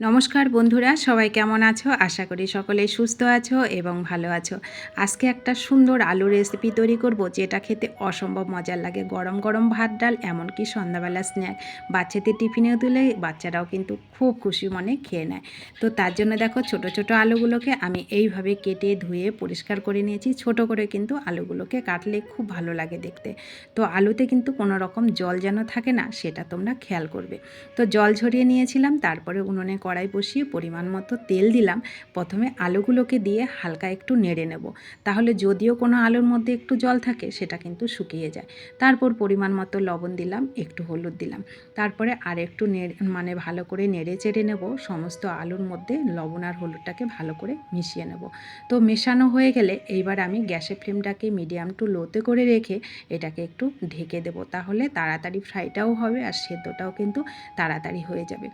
নমস্কার বন্ধুরা, সবাই কেমন আছো? আশা করি সকলে সুস্থ আছো এবং ভালো আছো। আজকে একটা সুন্দর আলু রেসিপি তৈরি করব, যেটা খেতে অসম্ভব মজার লাগে। গরম গরম ভাত ডাল, এমনকি সন্ধ্যাবেলা স্ন্যাক বাচ্চাদের টিফিনেও তুলে, বাচ্চারাও কিন্তু খুব খুশি মনে খেয়ে নেয়। তো তার জন্য দেখো, ছোট ছোট আলুগুলোকে আমি এইভাবে কেটে ধুয়ে পরিষ্কার করে নিয়েছি। ছোট করে কিন্তু আলুগুলোকে কাটলে খুব ভালো লাগে দেখতে। তো আলুতে কিন্তু কোনো রকম জল যেন থাকে না, সেটা তোমরা খেয়াল করবে। তো জল ঝরিয়ে নিয়েছিলাম, তারপরে উনুনে কড়াই বসিয়ে পরিমাণ মতো তেল দিলাম। প্রথমে আলুগুলোকে দিয়ে হালকা একটু নেড়ে নেব। তাহলে যদিও কোনো আলুর মধ্যে একটু জল থাকে, সেটা কিন্তু শুকিয়ে যায়। তারপর পরিমাণ মতো লবণ দিলাম, একটু হলুদ দিলাম। তারপরে আর একটু মানে ভালো করে নেড়ে চেড়ে নেব। সমস্ত আলুর মধ্যে লবণ আর হলুদটাকে ভালো করে মিশিয়ে নেব। তো মেশানো হয়ে গেলে এইবার আমি গ্যাসের ফ্লেমটাকে মিডিয়াম টু লোতে করে রেখে এটাকে একটু ঢেকে দেব। তাহলে তাড়াতাড়ি ফ্রাইটাও হবে আর সেদ্ধটাও কিন্তু তাড়াতাড়ি হয়ে যাবে।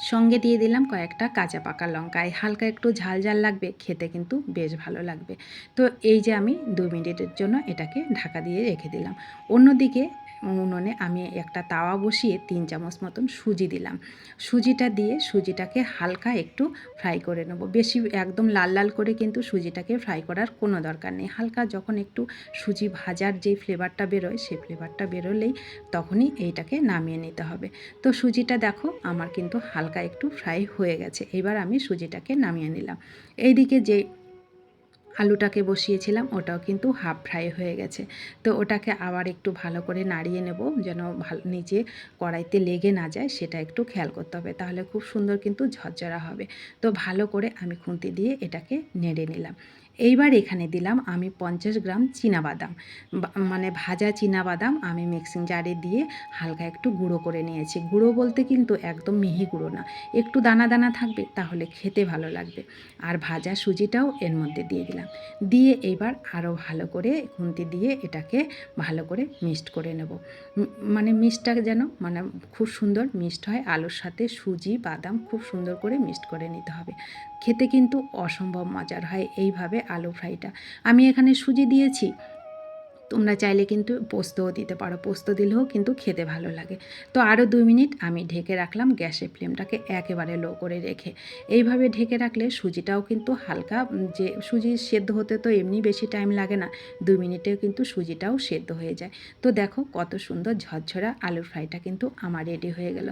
সঙ্গে দিয়ে দিলাম কয়েকটা কাঁচা পাকা লঙ্কা। এই হালকা একটু ঝাল ঝাল লাগবে, খেতে কিন্তু বেশ ভালো লাগবে। তো এই যে আমি দু মিনিটের জন্য এটাকে ঢাকা দিয়ে রেখে দিলাম। অন্যদিকে উনুনে আমি একটা তাওয়া বসিয়ে তিন চামচ মতন সুজি দিলাম। সুজিটা দিয়ে সুজিটাকে হালকা একটু ফ্রাই করে নেব। বেশি একদম লাল লাল করে কিন্তু সুজিটাকে ফ্রাই করার কোনো দরকার নেই। হালকা যখন একটু সুজি ভাজার যেই ফ্লেভারটা বেরোয় সেই ফ্লেভারটা বেরোলেই তখনই এইটাকে নামিয়ে নিতে হবে। তো সুজিটা দেখো আমার কিন্তু হালকা একটু ফ্রাই হয়ে গেছে। এবার আমি সুজিটাকে নামিয়ে নিলাম। এইদিকে যে আলুটাকে বসিয়েছিলাম, ওটাও কিন্তু হাফ ফ্রাই হয়ে গেছে। তো ওটাকে আবার একটু ভালো করে নাড়িয়ে নেব যেন ভালো নিচে কড়াইতে লেগে না যায়, সেটা একটু খেয়াল করতে হবে। তাহলে খুব সুন্দর কিন্তু ঝরঝরা হবে। তো ভালো করে আমি খুন্তি দিয়ে এটাকে নেড়ে নিলাম। এইবার এখানে দিলাম আমি পঞ্চাশ গ্রাম বাদাম মানে ভাজা বাদাম আমি মিক্সিং জারে দিয়ে হালকা একটু গুঁড়ো করে নিয়েছি। গুঁড়ো বলতে কিন্তু একদম মিহি গুঁড়ো না। একটু দানা দানা থাকবে, তাহলে খেতে ভালো লাগবে। আর ভাজা সুজিটাও এর মধ্যে দিয়ে দিলাম। দিয়ে এইবার আরও ভালো করে খুন্তি দিয়ে এটাকে ভালো করে মিক্সড করে নেব। মানে মিক্সটা যেন মানে খুব সুন্দর মিক্সড হয়। আলুর সাথে সুজি, বাদাম খুব সুন্দর করে মিক্সড করে নিতে হবে। খেতে কিন্তু অসম্ভব মজার হয়। এইভাবে আলু ফ্রাইটা। আমি এখানে সুজি দিয়েছি। তোমরা চাইলে কিন্তু পোস্তও দিতে পারো। পোস্ত দিলেও কিন্তু খেতে ভালো লাগে। তো আরও দুই মিনিট আমি ঢেকে রাখলাম গ্যাসের ফ্লেমটাকে একেবারে লো করে রেখে। এইভাবে ঢেকে রাখলে সুজিটাও কিন্তু হালকা যে সুজি সেদ্ধ হতে তো এমনি বেশি টাইম লাগে না, দুই মিনিটেও কিন্তু সুজিটাও সেদ্ধ হয়ে যায়। তো দেখো কত সুন্দর ঝরঝরা আলুর ফ্রাইটা কিন্তু আমার রেডি হয়ে গেল।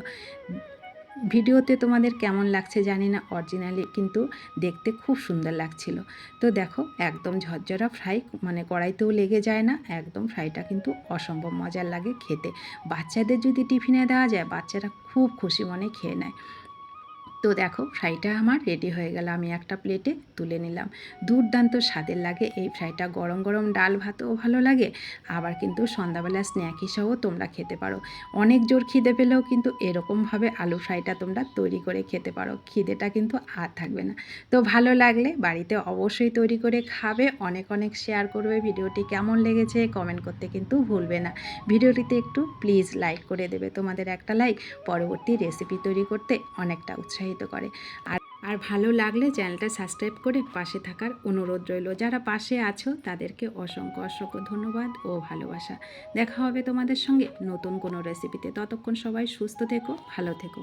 ভিডিওতে তোমাদের কেমন লাগছে জানি না অরিজিনালি কিন্তু দেখতে খুব সুন্দর লাগছিল। তো দেখো, একদম ঝরঝরা ফ্রাই মানে কড়াইতেও লেগে যায় না, একদম ফ্রাইটা কিন্তু অসম্ভব মজার লাগে খেতে। বাচ্চাদের যদি টিফিনে দেওয়া যায়, বাচ্চারা খুব খুশি মনে খেয়ে নেয়। তো দেখো ফ্রাইটা আমার রেডি হয়ে গেল। আমি একটা প্লেটে তুলে নিলাম। দুর্দান্ত স্বাদের লাগে এই ফ্রাইটা গরম গরম ডাল ভাতও ভালো লাগে। আবার কিন্তু সন্ধ্যাবেলা স্ন্যাক হিসাবেও তোমরা খেতে পারো। অনেক জোর খিদে পেলেও কিন্তু এরকমভাবে আলু ফ্রাইটা তোমরা তৈরি করে খেতে পারো। খিদেটা কিন্তু আর থাকবে না। তো ভালো লাগলে বাড়িতে অবশ্যই তৈরি করে খাবে। অনেক অনেক শেয়ার করবে। ভিডিওটি কেমন লেগেছে কমেন্ট করতে কিন্তু ভুলবে না। ভিডিওটিতে একটু প্লিজ লাইক করে দেবে। তোমাদের একটা লাইক পরবর্তী রেসিপি তৈরি করতে অনেকটা উৎসাহিত করে। আর আর ভালো লাগলে চ্যানেলটা সাবস্ক্রাইব করে পাশে থাকার অনুরোধ রইল। যারা পাশে আছো, তাদেরকে অসংখ্য অসংখ্য ধন্যবাদ ও ভালোবাসা। দেখা হবে তোমাদের সঙ্গে নতুন কোনো রেসিপিতে ততক্ষণ সবাই সুস্থ থেকো, ভালো থেকো।